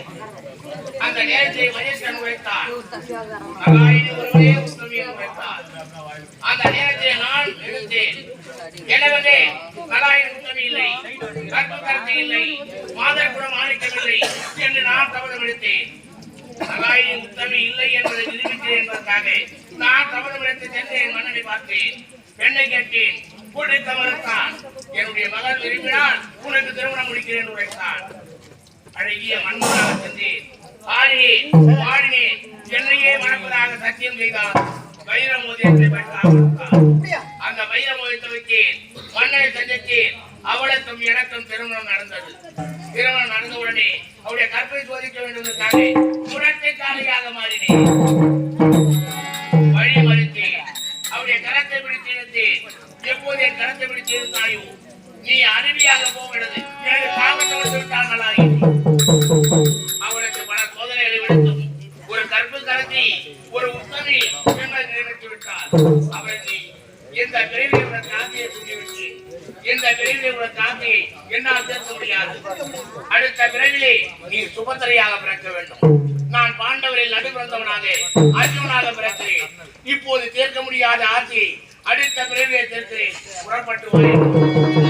முடியாது அந்த நேரத்தை மகேஸ்வரன் உரைத்தார் நகாயினி ஒருவரே உத்தமி அந்த நேரத்தை நான் எடுத்தேன் எனவே நலாயின் உத்தமி இல்லை கற்பு கருத்து இல்லை மாதர் குணம் ஆணிக்கவில்லை என்று நான் தவறம் எடுத்தேன் நலாயின் உத்தமி இல்லை என்பதை நிரூபித்தேன் என்பதற்காக நான் தவறம் எடுத்து சென்று என் மன்னனை பார்த்தேன் பெண்ணை கேட்டேன் கொடுத்த மறுத்தான் என்னுடைய மகன் விரும்பினால் உனக்கு திருமணம் முடிக்கிறேன் உரைத்தான். அழகிய மன்மனாக சென்றேன் ஆடினேன் பாடினேன் என்னையே மணப்பதாக சத்தியம் செய்தான் வைரமோதியத்தை பெற்றான் அந்த வைரமோதியத்தை வைத்தேன் மன்னனை சந்தித்தேன் அவளுக்கும் எனக்கும் திருமணம் நடந்தது. திருமணம் நடந்தவுடனே அவருடைய கற்பை சோதிக்க வேண்டும் என்பதற்காக புரட்டை காலையாக மாறினேன். வழி மறுத்தேன் அவருடைய கரத்தை பிடித்து எப்போது என் கரத்தை பிடித்து இருந்தாயோ நீ அருவியாக போகிறது ஒரு ஒரு உத்தரவை நிறைவேற்றி விட்டார். அவருக்கு இந்த பிரிவில் உள்ள காந்தியை சொல்லிவிட்டு இந்த பிரிவில் உள்ள காந்தியை என்னால் சேர்க்க முடியாது. அடுத்த பிறவிலே நீ சுபத்திரையாக பிறக்க வேண்டும். நான் பாண்டவரில் நடுபிறந்தவனாக அர்ஜுனாக பிறக்கிறேன். இப்போது தீர்க்க முடியாத ஆட்சியை அடுத்த பிறவியை தீர்க்கிறேன் புறப்பட்டு வாருங்கள்.